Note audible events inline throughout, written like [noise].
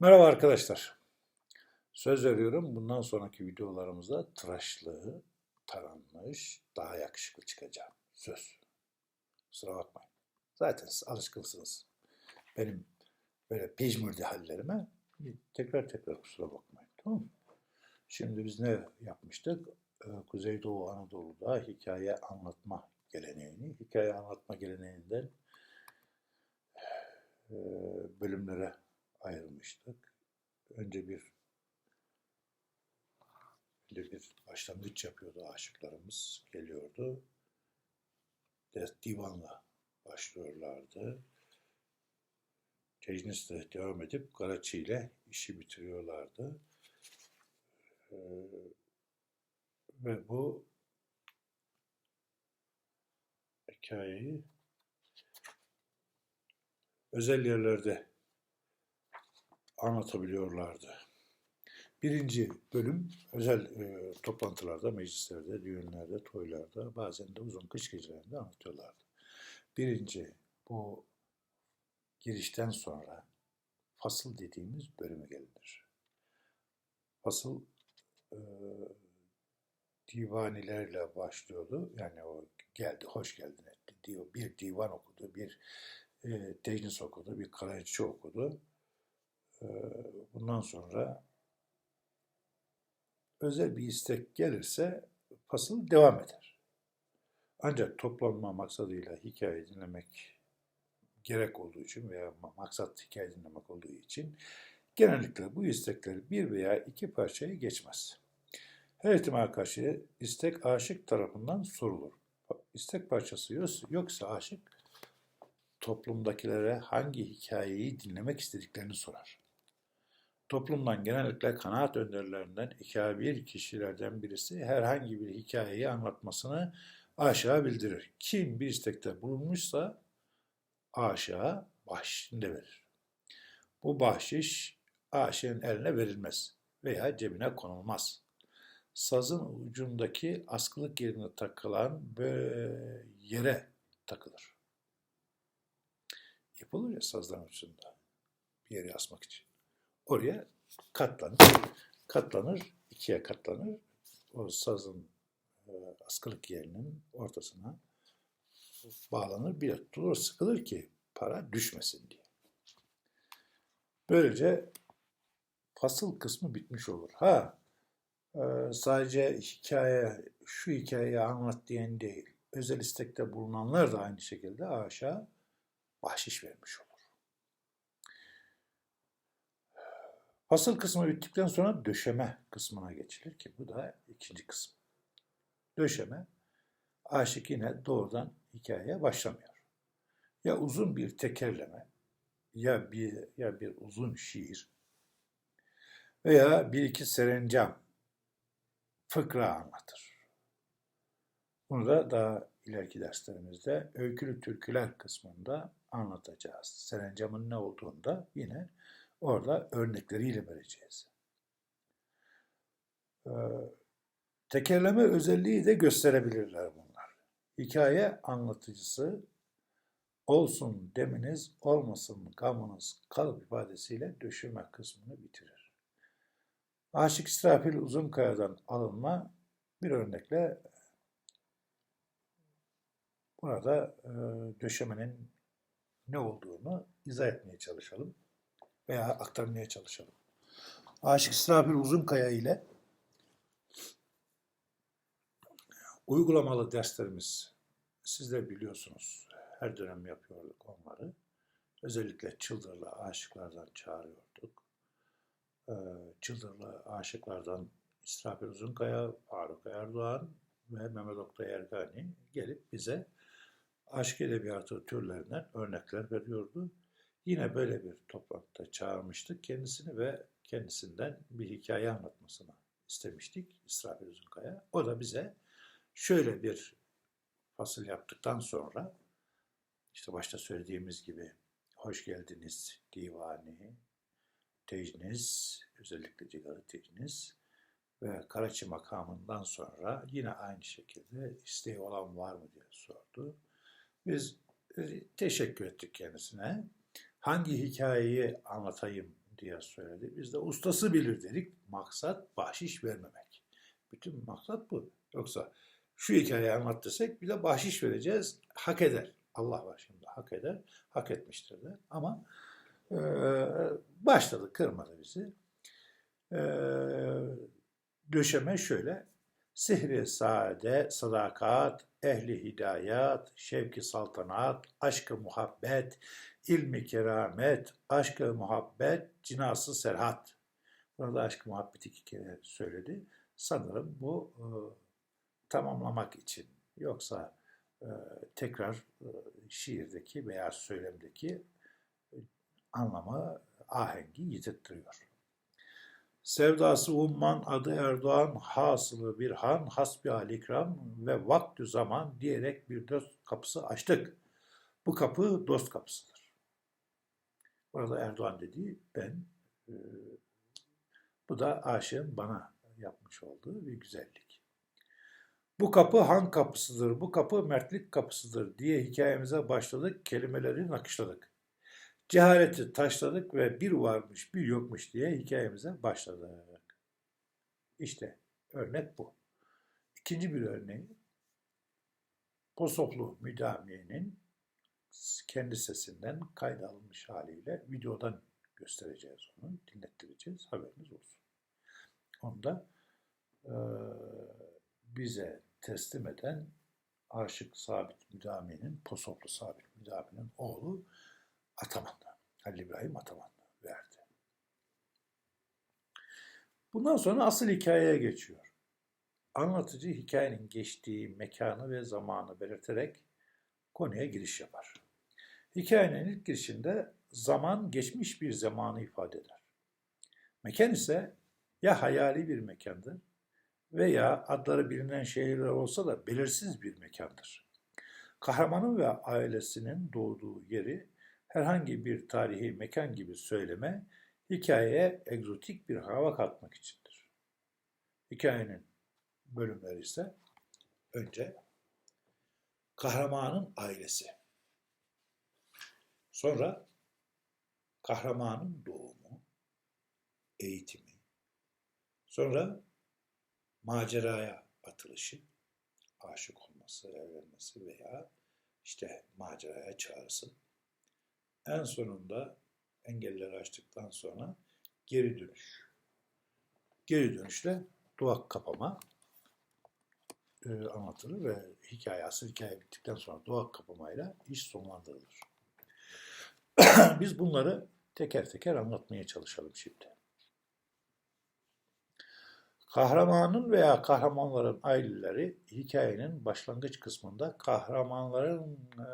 Merhaba arkadaşlar. Söz veriyorum bundan sonraki videolarımızda tıraşlı, taranmış, daha yakışıklı çıkacağım. Söz. Kusura bakmayın. Zaten siz alışkınsınız. Benim böyle pejmürde hallerime tekrar tekrar kusura bakmayın. Tamam mı? Şimdi biz ne yapmıştık? Ee, Kuzeydoğu Anadolu'da hikaye anlatma geleneğini, hikaye anlatma geleneğinden e, bölümlere ayırmıştık. Önce bir bir, bir başlangıç yapıyordu aşıklarımız geliyordu. De, divanla başlıyorlardı. Tecnisle devam edip Karaçi ile işi bitiriyorlardı. Ee, ve bu hikayeyi özel yerlerde anlatabiliyorlardı. Birinci bölüm özel e, toplantılarda, meclislerde, düğünlerde, toylarda, bazen de uzun kış gecelerinde anlatıyorlardı. Birinci bu girişten sonra fasıl dediğimiz bölüme gelinir. Fasıl e, divanilerle başlıyordu. Yani o geldi, hoş geldin etti. Diyor, bir divan okudu, bir e, tecnis okudu, bir karayetçi okudu. E, bundan sonra özel bir istek gelirse fasıl devam eder. Ancak toplanma maksadıyla hikaye dinlemek gerek olduğu için veya maksat hikaye dinlemek olduğu için genellikle bu istekler bir veya iki parçayı geçmez. Her ihtimal karşı istek aşık tarafından sorulur. İstek parçası yoksa aşık toplumdakilere hangi hikayeyi dinlemek istediklerini sorar. Toplumdan genellikle kanaat önderlerinden iki bir kişilerden birisi herhangi bir hikayeyi anlatmasını aşağı bildirir. Kim bir istekte bulunmuşsa aşağı bahşişini verir. Bu bahşiş aşığın eline verilmez veya cebine konulmaz. Sazın ucundaki askılık yerine takılan yere takılır. Yapılır ya sazların ucunda bir yere asmak için. Oraya katlanır. Katlanır, ikiye katlanır. O sazın e, askılık yerinin ortasına bağlanır. Bir tutulur, sıkılır ki para düşmesin diye. Böylece fasıl kısmı bitmiş olur. Ha, e, sadece hikaye, şu hikayeyi anlat diyen değil. Özel istekte bulunanlar da aynı şekilde aşağı bahşiş vermiş olur. Fasıl kısmı bittikten sonra döşeme kısmına geçilir ki bu da ikinci kısım. Döşeme, aşık yine doğrudan hikayeye başlamıyor. Ya uzun bir tekerleme, ya bir ya bir uzun şiir veya bir iki serencam fıkra anlatır. Bunu da daha ileriki derslerimizde öykülü türküler kısmında anlatacağız. Serencamın ne olduğunu da yine orada örnekleriyle vereceğiz. Ee, tekerleme özelliği de gösterebilirler bunlar. Hikaye anlatıcısı olsun deminiz olmasın gamınız kalıp ifadesiyle döşeme kısmını bitirir. Aşık İsrafil Uzunkaya'dan alınma bir örnekle burada e, döşemenin ne olduğunu izah etmeye çalışalım veya aktarmaya çalışalım. Aşık İsrafil Uzunkaya ile uygulamalı derslerimiz sizler biliyorsunuz. Her dönem yapıyorduk onları. Özellikle Çıldırlı aşıklardan çağırıyorduk. Ee, Çıldırlı aşıklardan İsrafil Uzunkaya, Faruk Erdoğan ve Mehmet Oktay Ergani gelip bize aşk edebiyatı türlerinden örnekler veriyordu. Yine böyle bir toplantıda çağırmıştık kendisini ve kendisinden bir hikaye anlatmasını istemiştik İsrafil Uzunkaya. O da bize şöyle bir fasıl yaptıktan sonra işte başta söylediğimiz gibi hoş geldiniz divani, tecnis, özellikle cigarı tecnis ve Karaçi makamından sonra yine aynı şekilde isteği olan var mı diye sordu. Biz e, teşekkür ettik kendisine hangi hikayeyi anlatayım diye söyledi. Biz de ustası bilir dedik. Maksat bahşiş vermemek. Bütün maksat bu. Yoksa şu hikayeyi anlat desek bir de bahşiş vereceğiz. Hak eder. Allah var şimdi hak eder. Hak etmiştir de. Ama e, başladı kırmadı bizi. E, döşeme şöyle. Sihri sade, sadakat, ehli hidayat, şevki saltanat, aşkı muhabbet, ilmi keramet, aşkı muhabbet, cinası serhat. Burada aşkı muhabbet iki kere söyledi. Sanırım bu e, tamamlamak için. Yoksa e, tekrar e, şiirdeki veya söylemdeki e, anlamı, ahengi yitirttiriyor. Sevdası umman adı Erdoğan, hasılı bir han, hasbi alikram ve vaktü zaman diyerek bir dost kapısı açtık. Bu kapı dost kapısıdır. Burada Erdoğan dediği ben, e, bu da aşığın bana yapmış olduğu bir güzellik. Bu kapı han kapısıdır, bu kapı mertlik kapısıdır diye hikayemize başladık, kelimeleri nakışladık. Cehaleti taşladık ve bir varmış bir yokmuş diye hikayemize başladık. İşte örnek bu. İkinci bir örneği Posoflu Müdamiye'nin kendi sesinden kayda alınmış haliyle videodan göstereceğiz onu, dinlettireceğiz, haberiniz olsun. Onu da e, bize teslim eden Aşık Sabit Müdamiye'nin, Posoflu Sabit Müdamiye'nin oğlu Ataman'da, Halil İbrahim Ataman verdi. Bundan sonra asıl hikayeye geçiyor. Anlatıcı hikayenin geçtiği mekanı ve zamanı belirterek konuya giriş yapar. Hikayenin ilk girişinde zaman geçmiş bir zamanı ifade eder. Mekan ise ya hayali bir mekandır veya adları bilinen şehirler olsa da belirsiz bir mekandır. Kahramanın ve ailesinin doğduğu yeri herhangi bir tarihi mekan gibi söyleme, hikayeye egzotik bir hava katmak içindir. Hikayenin bölümleri ise önce kahramanın ailesi, sonra kahramanın doğumu, eğitimi, sonra maceraya atılışı, aşık olması, evlenmesi veya işte maceraya çağrısı, en sonunda engelleri açtıktan sonra geri dönüş. Geri dönüşle duvak kapama e, anlatılır ve hikaye, asıl hikaye bittikten sonra duvak kapamayla iş sonlandırılır. [clears throat] Biz bunları teker teker anlatmaya çalışalım şimdi. Kahramanın veya kahramanların aileleri hikayenin başlangıç kısmında kahramanların e,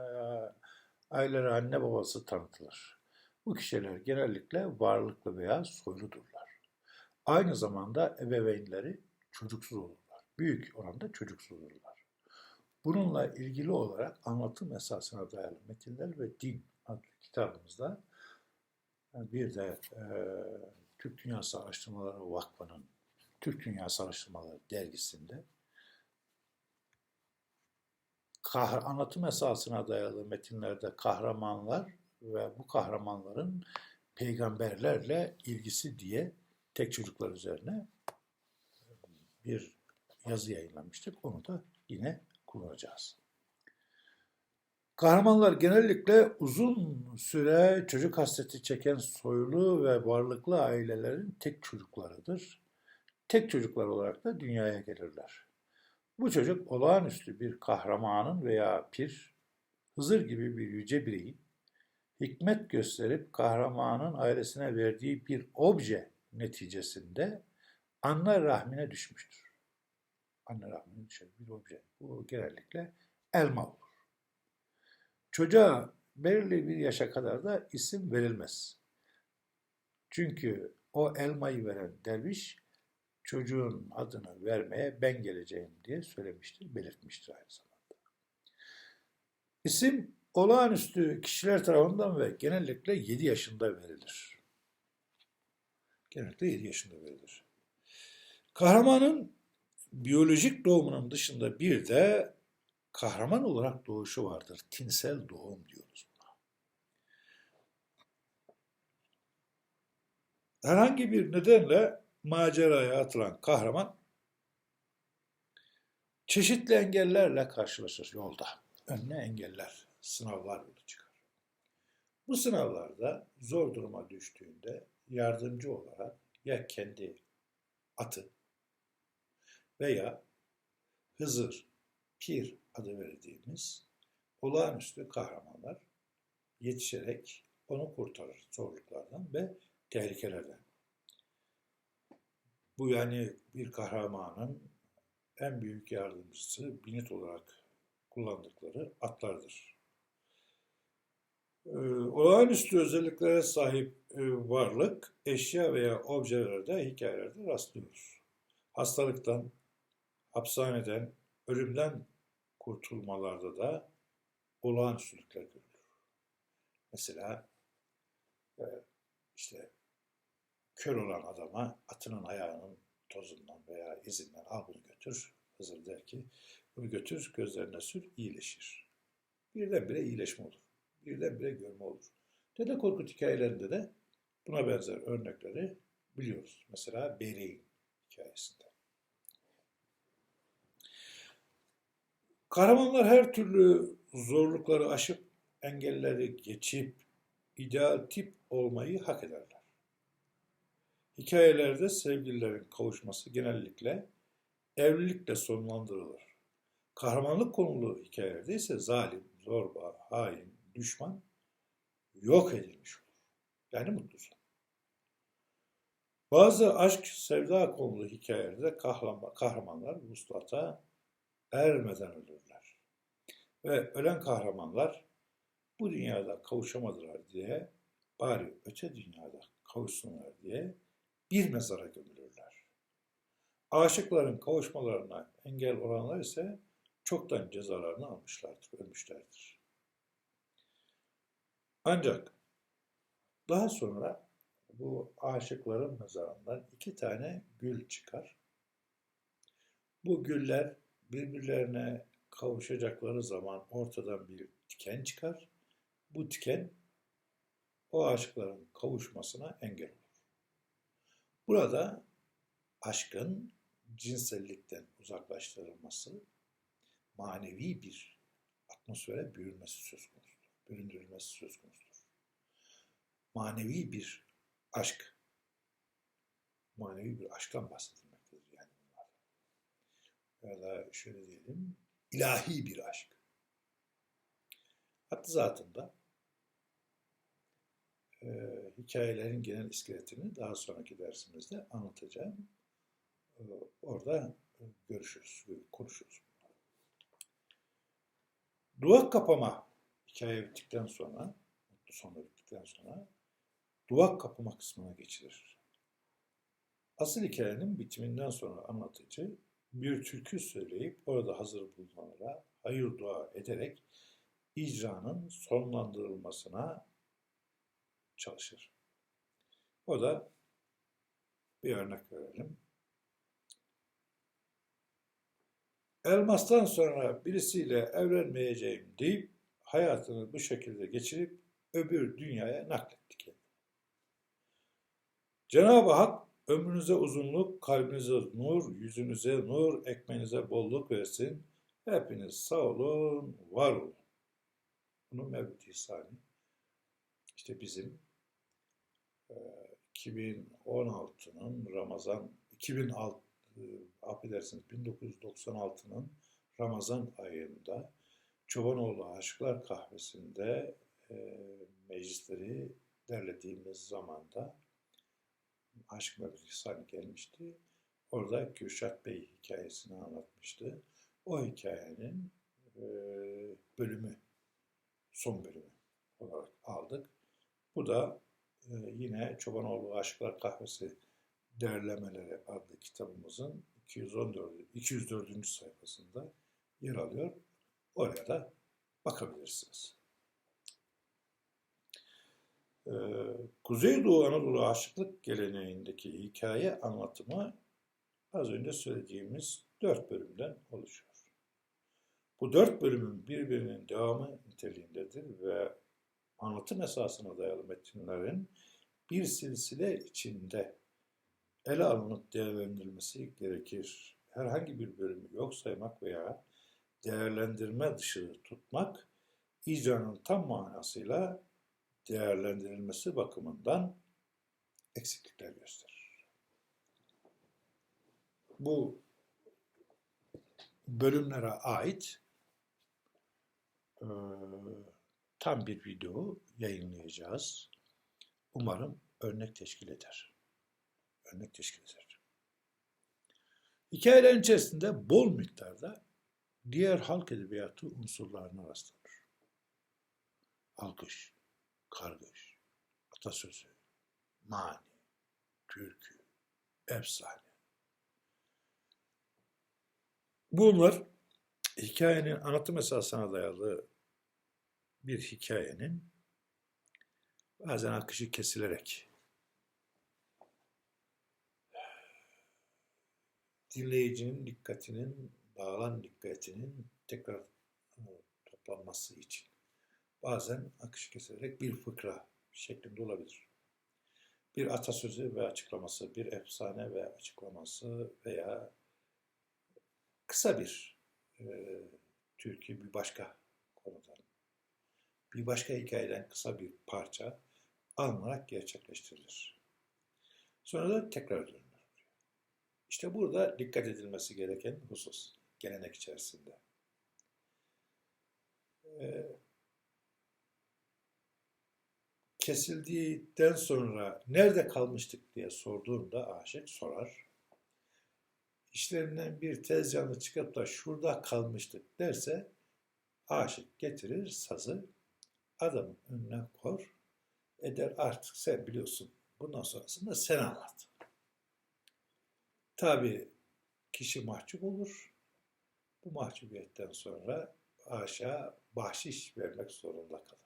aileleri anne babası tanıtılır. Bu kişiler genellikle varlıklı veya soyludurlar. Aynı zamanda ebeveynleri çocuksuz olurlar. Büyük oranda çocuksuz olurlar. Bununla ilgili olarak anlatım esasına dayalı metinler ve din adlı kitabımızda bir de e, Türk Dünyası Araştırmaları Vakfı'nın Türk Dünyası Araştırmaları dergisinde kah anlatım esasına dayalı metinlerde kahramanlar ve bu kahramanların peygamberlerle ilgisi diye tek çocuklar üzerine bir yazı yayınlamıştık. Onu da yine kullanacağız. Kahramanlar genellikle uzun süre çocuk hasreti çeken soylu ve varlıklı ailelerin tek çocuklarıdır. Tek çocuklar olarak da dünyaya gelirler. Bu çocuk olağanüstü bir kahramanın veya pir, Hızır gibi bir yüce bireyin hikmet gösterip kahramanın ailesine verdiği bir obje neticesinde anne rahmine düşmüştür. Anne rahmine düşen bir obje. Bu genellikle elma olur. Çocuğa belirli bir yaşa kadar da isim verilmez. Çünkü o elmayı veren derviş çocuğun adını vermeye ben geleceğim diye söylemiştir, belirtmiştir aynı zamanda. İsim olağanüstü kişiler tarafından ve genellikle 7 yaşında verilir. Genellikle 7 yaşında verilir. Kahramanın biyolojik doğumunun dışında bir de kahraman olarak doğuşu vardır. Tinsel doğum diyoruz buna. Herhangi bir nedenle maceraya atılan kahraman çeşitli engellerle karşılaşır yolda. Önüne engeller, sınavlar yolu çıkar. Bu sınavlarda zor duruma düştüğünde yardımcı olarak ya kendi atı veya Hızır, Pir adı verdiğimiz olağanüstü kahramanlar yetişerek onu kurtarır zorluklardan ve tehlikelerden. Bu yani bir kahramanın en büyük yardımcısı binit olarak kullandıkları atlardır. Ee, olağanüstü özelliklere sahip e, varlık, eşya veya objelerde, hikayelerde rastlıyoruz. Hastalıktan, hapishaneden, ölümden kurtulmalarda da olağanüstülükler görülür. Mesela e, işte kör olan adama atının ayağının tozundan veya izinden al bunu götür. Hızır der ki bunu götür gözlerine sür iyileşir. Birdenbire iyileşme olur. Birdenbire görme olur. Dede Korkut hikayelerinde de buna benzer örnekleri biliyoruz. Mesela Beri hikayesinde. Kahramanlar her türlü zorlukları aşıp engelleri geçip ideal tip olmayı hak ederler. Hikayelerde sevgililerin kavuşması genellikle evlilikle sonlandırılır. Kahramanlık konulu hikayelerde ise zalim, zorba, hain, düşman yok edilmiş olur. Yani mutlu son. Bazı aşk, sevda konulu hikayelerde kahramanlar vuslata ermeden ölürler. Ve ölen kahramanlar bu dünyada kavuşamadılar diye bari öte dünyada kavuşsunlar diye bir mezara gömülürler. Aşıkların kavuşmalarına engel olanlar ise çoktan cezalarını almışlardır, ölmüşlerdir. Ancak daha sonra bu aşıkların mezarından iki tane gül çıkar. Bu güller birbirlerine kavuşacakları zaman ortadan bir diken çıkar. Bu diken o aşıkların kavuşmasına engel olur. Burada aşkın cinsellikten uzaklaştırılması, manevi bir atmosfere bürünmesi söz konusudur. Büründürülmesi söz konusudur. Manevi bir aşk, manevi bir aşktan bunlar. Ya da şöyle diyelim, ilahi bir aşk. Hatta zatında e, hikayelerin genel iskeletini daha sonraki dersimizde anlatacağım. E, orada görüşürüz, konuşuruz. Duvak kapama hikaye bittikten sonra, mutlu sonla bittikten sonra duvak kapama kısmına geçilir. Asıl hikayenin bitiminden sonra anlatıcı bir türkü söyleyip orada hazır bulunanlara hayır dua ederek icranın sonlandırılmasına çalışır. O da bir örnek verelim. Elmastan sonra birisiyle evlenmeyeceğim deyip hayatını bu şekilde geçirip öbür dünyaya nakletti kendini. Cenab-ı Hak ömrünüze uzunluk, kalbinize nur, yüzünüze nur, ekmeğinize bolluk versin. Hepiniz sağ olun, var olun. Bunun Mevlid İhsani. İşte bizim 2016'nın Ramazan 2006 affedersiniz 1996'nın Ramazan ayında Çobanoğlu Aşıklar Kahvesi'nde e, meclisleri derlediğimiz zamanda Aşk Mevlid İhsani gelmişti. Orada Kürşat Bey hikayesini anlatmıştı. O hikayenin e, bölümü, son bölümü olarak aldık. Bu da e, yine Çobanoğlu Aşıklar Kahvesi Derlemeleri adlı kitabımızın 214, 204. sayfasında yer alıyor. Oraya da bakabilirsiniz. Ee, Kuzeydoğu Anadolu aşıklık geleneğindeki hikaye anlatımı az önce söylediğimiz dört bölümden oluşuyor. Bu dört bölümün birbirinin devamı niteliğindedir ve anlatım esasına dayalı metinlerin bir silsile içinde ele alınıp değerlendirilmesi gerekir. Herhangi bir bölümü yok saymak veya değerlendirme dışı tutmak icranın tam manasıyla değerlendirilmesi bakımından eksiklikler gösterir. Bu bölümlere ait eee, tam bir video yayınlayacağız. Umarım örnek teşkil eder. Örnek teşkil eder. Hikayelerin içerisinde bol miktarda diğer halk edebiyatı unsurlarına rastlanır. Alkış, kargış, atasözü, mani, türkü, efsane. Bunlar hikayenin anlatım esasına dayalı bir hikayenin bazen akışı kesilerek dinleyicinin dikkatinin, dağılan dikkatinin tekrar toplanması için bazen akışı kesilerek bir fıkra şeklinde olabilir. Bir atasözü ve açıklaması, bir efsane ve açıklaması veya kısa bir e, türkü bir başka konudan, bir başka hikayeden kısa bir parça alınarak gerçekleştirilir. Sonra da tekrar dönülür. İşte burada dikkat edilmesi gereken husus gelenek içerisinde. Ee, kesildikten sonra nerede kalmıştık diye sorduğunda aşık sorar. İşlerinden bir tez canlı çıkıp da şurada kalmıştık derse aşık getirir sazı adamın önüne kor eder artık sen biliyorsun bundan sonrasında sen anlat. Tabi kişi mahcup olur. Bu mahcubiyetten sonra aşağı bahşiş vermek zorunda kalır.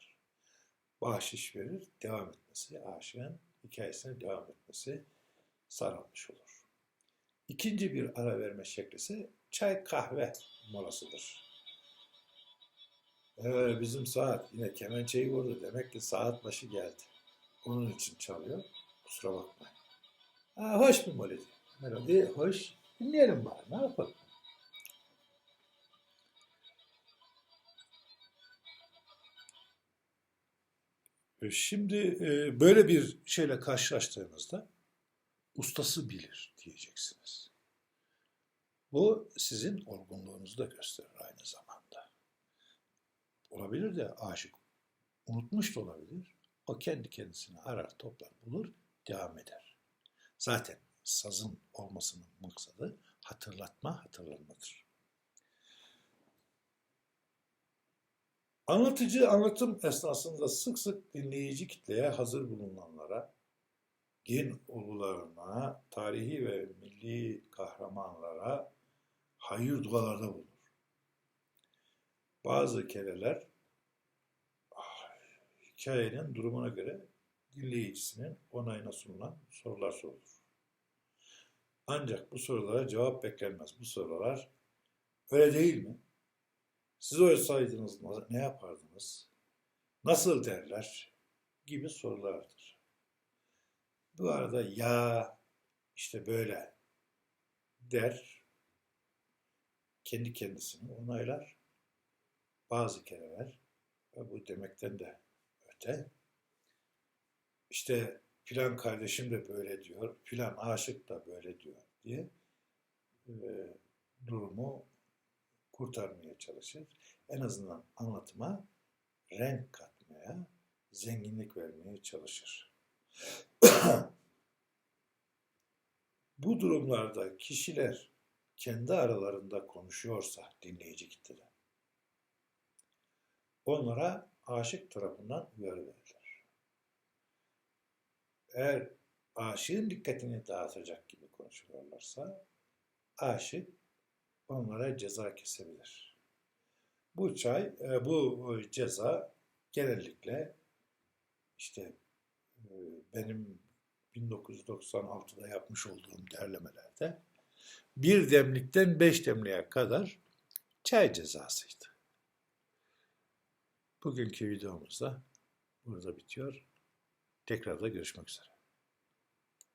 Bahşiş verir, devam etmesi, aşığın hikayesine devam etmesi sağlanmış olur. İkinci bir ara verme şekli ise çay kahve molasıdır. Ee, bizim saat yine kemençeyi vurdu. Demek ki saat başı geldi. Onun için çalıyor. Kusura bakmayın. Ha, hoş bir melodi. Melodi hoş. Dinleyelim bari. Ne yapalım? Şimdi e, böyle bir şeyle karşılaştığınızda ustası bilir diyeceksiniz. Bu sizin olgunluğunuzu da gösterir aynı zamanda. Olabilir de aşık unutmuş da olabilir. O kendi kendisini arar, toplar, bulur, devam eder. Zaten sazın olmasının maksadı hatırlatma, hatırlanmadır. Anlatıcı anlatım esnasında sık sık dinleyici kitleye hazır bulunanlara, din ulularına, tarihi ve milli kahramanlara hayır dualarda bulunur. Bazı kereler hikayenin durumuna göre dinleyicisinin onayına sunulan sorular sorulur. Ancak bu sorulara cevap beklenmez. Bu sorular öyle değil mi? Siz olsaydınız ne yapardınız? Nasıl derler? Gibi sorulardır. Bu arada ya işte böyle der, kendi kendisini onaylar. Bazı kereler ve bu demekten de öte işte filan kardeşim de böyle diyor, filan aşık da böyle diyor diye e, durumu kurtarmaya çalışır. En azından anlatıma renk katmaya, zenginlik vermeye çalışır. [clears throat] Bu durumlarda kişiler kendi aralarında konuşuyorsa dinleyici kitlede, onlara aşık tarafından uyarı verilir. Eğer aşığın dikkatini dağıtacak gibi konuşuyorlarsa, aşık onlara ceza kesebilir. Bu çay, e, bu ceza genellikle işte e, benim 1996'da yapmış olduğum derlemelerde bir demlikten beş demliğe kadar çay cezasıydı. Bugünkü videomuz da burada bitiyor. Tekrar da görüşmek üzere.